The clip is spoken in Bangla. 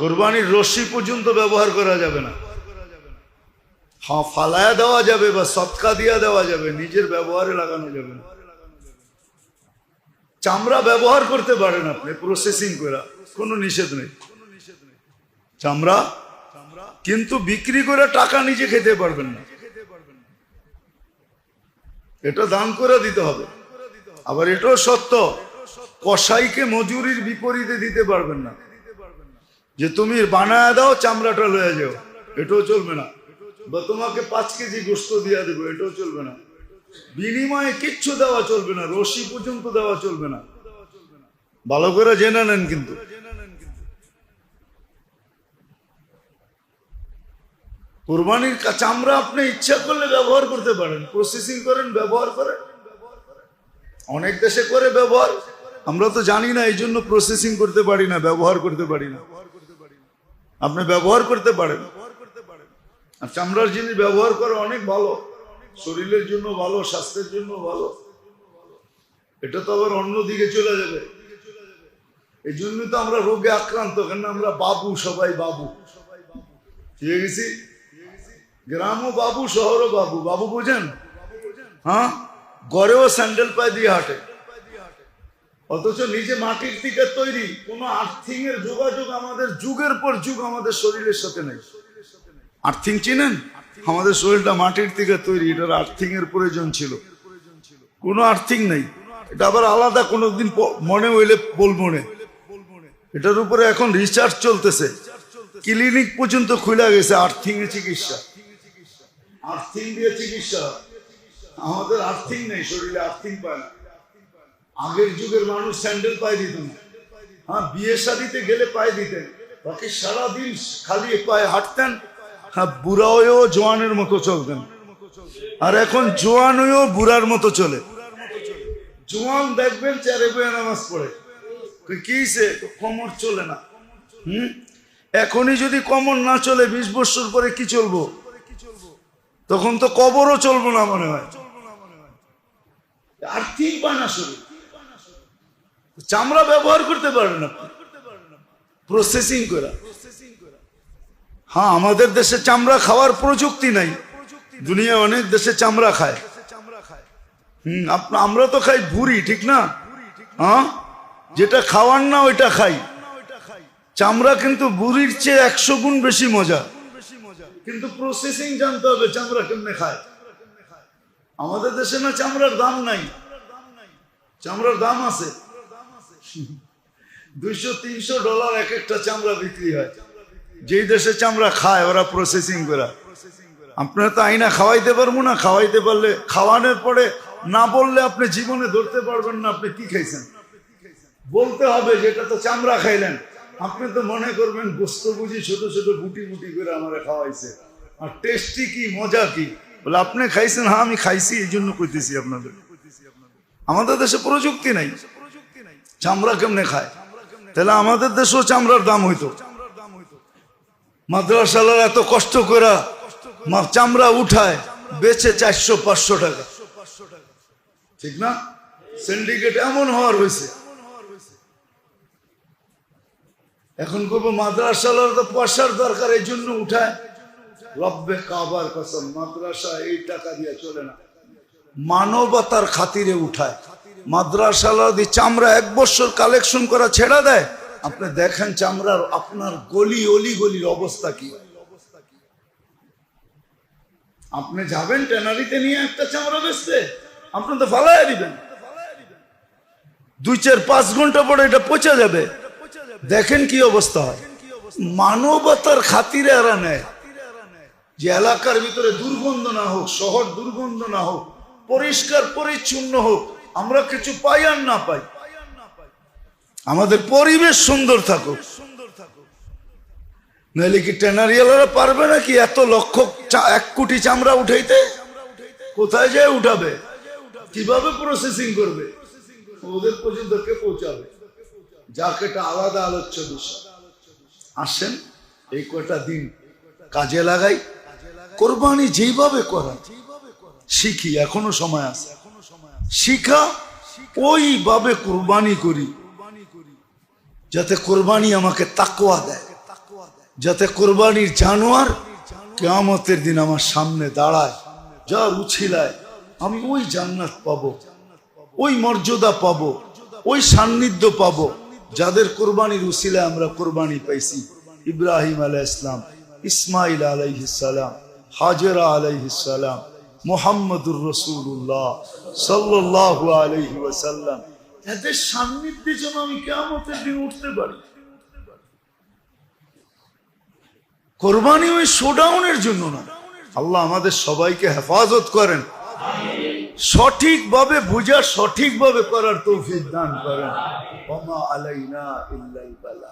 কোরবানির রশ্মি পর্যন্ত ব্যবহার করা যাবে না। হ্যাঁ ফালায়া দেওয়া যাবে বা সৎকা দিয়া দেওয়া যাবে, নিজের ব্যবহারে লাগানো যাবে না। চামড়া ব্যবহার করতে পারেন আপনি প্রসেসিং করা, কোনো নিষেধ নেই। চামড়া, কিন্তু বিক্রি করে টাকা নিজে খেতে পারবেন না। এটা দান করে দিতে হবে। আবার এটাও সত্য, কসাইকে মজুরির বিপরীতে দিতে পারবেন না। যে তুমি বানায় দাও চামড়াটা লয়ে যাও। এটাও চলবে না। বা তোমাকে পাঁচ কেজি গোস্ত দিয়া দেবো, এটাও চলবে না। বিনিময়ে কিচ্ছু দেওয়া চলবে না, রশি পর্যন্ত দেওয়া চলবে না। ভালো করে জেনে নেন কিন্তু। কোরবানির চামড়া আপনি ইচ্ছা করলে ব্যবহার করতে পারেন প্রসেসিং করেন, ব্যবহার করেন। অনেক দেশে করে ব্যবহার। আমরা তো জানি না এই জন্য প্রসেসিং করতে পারি না, ব্যবহার করতে পারি না। আপনি ব্যবহার করতে পারেন। আর চামড়ার জিনিস ব্যবহার করা অনেক ভালো। শরীরের জন্য ভালো, স্বাস্থ্যের জন্য ভালো। এটা তো আবার অন্য দিকে চলে যাবে। এই জন্য তো আমরা রোগে আক্রান্ত কেন আমরা বাবু, সবাই বাবু। ঠিক গেছি গ্রামও বাবু, শহরও বাবু। বাবু বুঝেন? হ্যাঁ? গড়েও স্যান্ডেল পায়ে দিয়ে হাঁটে। অথচ নিজে মাটির থেকে তৈরি, কোনো আর্থিং এর যোগাযোগ আমাদের যুগের পর যুগ আমাদের শরীরের সাথে নেই। আর্থিং চিনেন? আমাদের শরীরটা মাটির থেকে তৈরি, এটার আর্থিং এর প্রয়োজন ছিল। কোনো আর্থিং নেই। এটা আবার আলাদা কোনোদিন মনে হইলে বলব এটার উপরে এখন রিসার্চ চলতেছে। ক্লিনিক পর্যন্ত খুলে গেছে আর্থিং এ চিকিৎসা। আর্থিং দিয়ে চিকিৎসা আমাদের আর্থিং নেই, শরীরে আর্থিং পায় না। আগের যুগের মানুষ স্যান্ডেল পায়ে দিত হ্যাঁ বিয়ে শাদিতে গেলে পায়ে দিতেন। বাকি সারাদিন খালি পায়ে হাঁটতেন। হ্যাঁ বুড়া হয়েও জোয়ানের মতো চলতেন। আর এখন জোয়ান বুড়ার মতো চলে। জোয়ান দেখবেন চারে বয়ে নামাজ পড়ে। কি হইছে? কোমর চলে না। হুম? এখনই যদি কোমর না চলে, বিশ বছর পরে কি চলবো? তখন তো কবরও চলবো না মনে হয়। আর্থিক বানা শুরু। চামড়া ব্যবহার করতে পারবেন আপনি প্রসেসিং করা। হ্যাঁ আমাদের দেশে চামড়া খাওয়ার প্রযুক্তি নাই। দুনিয়া অনেক দেশে চামড়া খায়। আমরা তো খাই ভুরি, ঠিক না? হ্যাঁ? যেটা খাওয়ার না, ওইটা খাই। চামড়া কিন্তু বুড়ির চেয়ে একশো গুণ বেশি মজা। কিন্তু প্রসেসিং জানতে হবে চামড়া কেমনে খায়। আমাদের দেশে না চামড়ার দাম নাই। চামড়ার দাম আছে। দুইশো, তিনশো ডলার এক একটা চামড়া বিক্রি হয়। যেই দেশে চামড়া খায়, ওরা প্রসেসিং করে। আপনারা তো আইনা খাওয়াইতে পারব না, খাওয়াইতে পারলে খাওয়ানোর পরে না বললে আপনি জীবনে ধরতে পারবেন না, আপনি কি খাইছেন? বলতে হবে যেটা তো চামড়া খাইলেন। আপনি তো মনে করবেন গোস্ত বুঝি ছোট ছোট বুটি বুটি করে আমার খাওয়াইছে। আর টেস্টি কি, মজা কি? বলে, আপনি খাইছেন হ্যাঁ আমি খাইছি এই জন্য কইতেছি আপনাদের। আমাদের দেশে প্রযুক্তি নাই। চামড়া কেমনে খায়? তাহলে আমাদের দেশেও চামড়ার দাম হইতো। মাদ্রাসালার এত কষ্ট করে চামড়া উঠায়, বেচে চারশো, পাঁচশো টাকা। ঠিক না? সিন্ডিকেট এমন হওয়ার হয়েছে এখন করব মাদ্রাসালার তো পয়সার দরকার, এই জন্য উঠায়। রব্বে কাবার কসম, মাদ্রাসা এই টাকা দিয়ে চলে না। মানবতার খাতিরে উঠায়। মাদ্রাসালা দিয়ে চামড়া এক বছর কালেকশন করা ছেড়া দেয়। আপনি দেখেন চামড়ার আপনার গলি, অলি গলির অবস্থা কি? আপনি যাবেন, ট্যানারিতে নিয়ে একটা চামড়া বেচতে, আপনি তো ফালাই দিবেন। দুই চার পাঁচ ঘণ্টা পরে এটা পচে যাবে। দেখেন কি অবস্থা। হয় মানবতার খাতিরে এরা নেয়। যে এলাকার ভিতরে দুর্গন্ধ না হোক, শহর দুর্গন্ধ না হোক, পরিষ্কার, পরিচ্ছন্ন হোক আমরা কিছু পাই আর না পাই। আমাদের পরিবেশ সুন্দর থাকুক। নাহলে কি টেনারিয়ালারা পারবে নাকি এত লক্ষ এক কোটি চামড়া উঠাইতে? কোথায় যায় উঠাবে? কীভাবে প্রসেসিং করবে? ওদের পর্যন্ত কে পৌঁছাবে? যাক আলাদা আলোচ্য বিষয়। আসেন, এই কটা দিন কাজে লাগাই। কোরবানি যেইভাবে করা, শিখি, এখনও সময় আছে। শিখা, ওইভাবে কোরবানি করি, যাতে কোরবানি আমাকে তাকোয়া দেয়, যাতে কোরবানির জানোয়ার কেয়ামতের দিন আমার সামনে দাঁড়ায় যা উছিলায় আমি ওই জান্নাত পাবো, ওই মর্যাদা পাবো, ওই সান্নিধ্য পাবো, যাদের কোরবানির উসিলায় আমরা কোরবানি পাইছি, ইব্রাহিম আলাহ ইসলাম ইসমাইল আলাইহিসালাম হাজরা আলাইহিসালাম মোহাম্মদুর রসুল্লাহ সাল্লাহ আলহি ওয়াসাল্লাম। এদের সান্নিধ্যে যেন আমি কেমতের দিন উঠতে পারি। কোরবানি ওই শোডাউনের জন্য না। আল্লাহ আমাদের সবাইকে হেফাজত করেন। সঠিকভাবে বুঝা সঠিকভাবে করার তৌফিক দান করেন। আলাইনা ইল্লাল